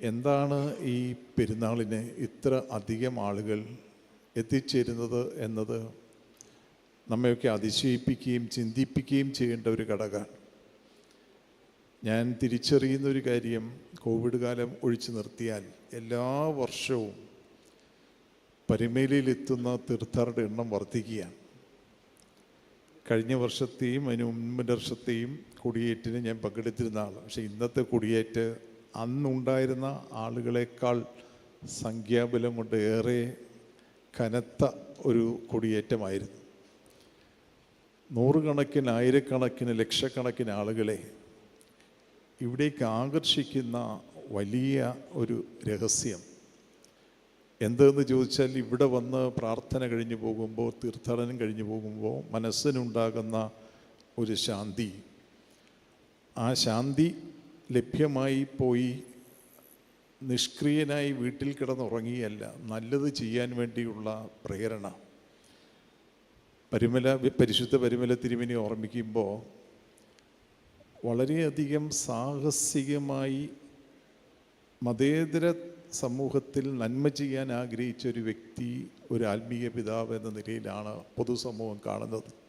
എന്താണ് ഈ പെരുന്നാളിന് ഇത്ര അധികം ആളുകൾ എത്തിച്ചേരുന്നത് എന്നത് നമ്മയൊക്കെ അതിശയിപ്പിക്കുകയും ചിന്തിപ്പിക്കുകയും ചെയ്യേണ്ട ഒരു ഘടകമാണ്. ഞാൻ തിരിച്ചറിയുന്ന ഒരു കാര്യം കോവിഡ് കാലം ഒഴിച്ചു നിർത്തിയാൽ എല്ലാ വർഷവും പരിമേലിയിലെത്തുന്ന തീർത്ഥാടകരുടെ എണ്ണം വർദ്ധിക്കുകയാണ്. കഴിഞ്ഞ വർഷത്തെയും അതിന് മുൻപ് വർഷത്തെയും കൊടിയേറ്റിന് ഞാൻ പങ്കെടുത്തിരുന്ന ആളാണ്. പക്ഷേ ഇന്നത്തെ കൊടിയേറ്റ് അന്നുണ്ടായിരുന്ന ആളുകളെക്കാൾ സംഖ്യാബലം കൊണ്ട് ഏറെ കനത്ത ഒരു കൊടിയേറ്റമായിരുന്നു. നൂറുകണക്കിന് ആയിരക്കണക്കിന് ലക്ഷക്കണക്കിന് ആളുകളെ ഇവിടേക്ക് ആകർഷിക്കുന്ന വലിയ ഒരു രഹസ്യം. എന്തെന്ന് ചോദിച്ചാൽ ഇവിടെ വന്ന് പ്രാർത്ഥന കഴിഞ്ഞു പോകുമ്പോൾ തീർത്ഥാടനം കഴിഞ്ഞു പോകുമ്പോൾ മനസ്സിനുണ്ടാകുന്ന ഒരു ശാന്തി. ആ ശാന്തി ലഭ്യമായി പോയി നിഷ്ക്രിയനായി വീട്ടിൽ കിടന്നുറങ്ങിയല്ല നല്ലത് ചെയ്യാൻ വേണ്ടിയുള്ള പ്രേരണ. പരിമല പരിശുദ്ധ പരിമല തിരുമിനെ ഓർമ്മിക്കുമ്പോൾ വളരെയധികം സാഹസികമായി മതേതര സമൂഹത്തിൽ നന്മ ചെയ്യാൻ ആഗ്രഹിച്ച ഒരു വ്യക്തി ഒരു ആത്മീയ പിതാവ് എന്ന നിലയിലാണ് പൊതുസമൂഹം കാണുന്നത്.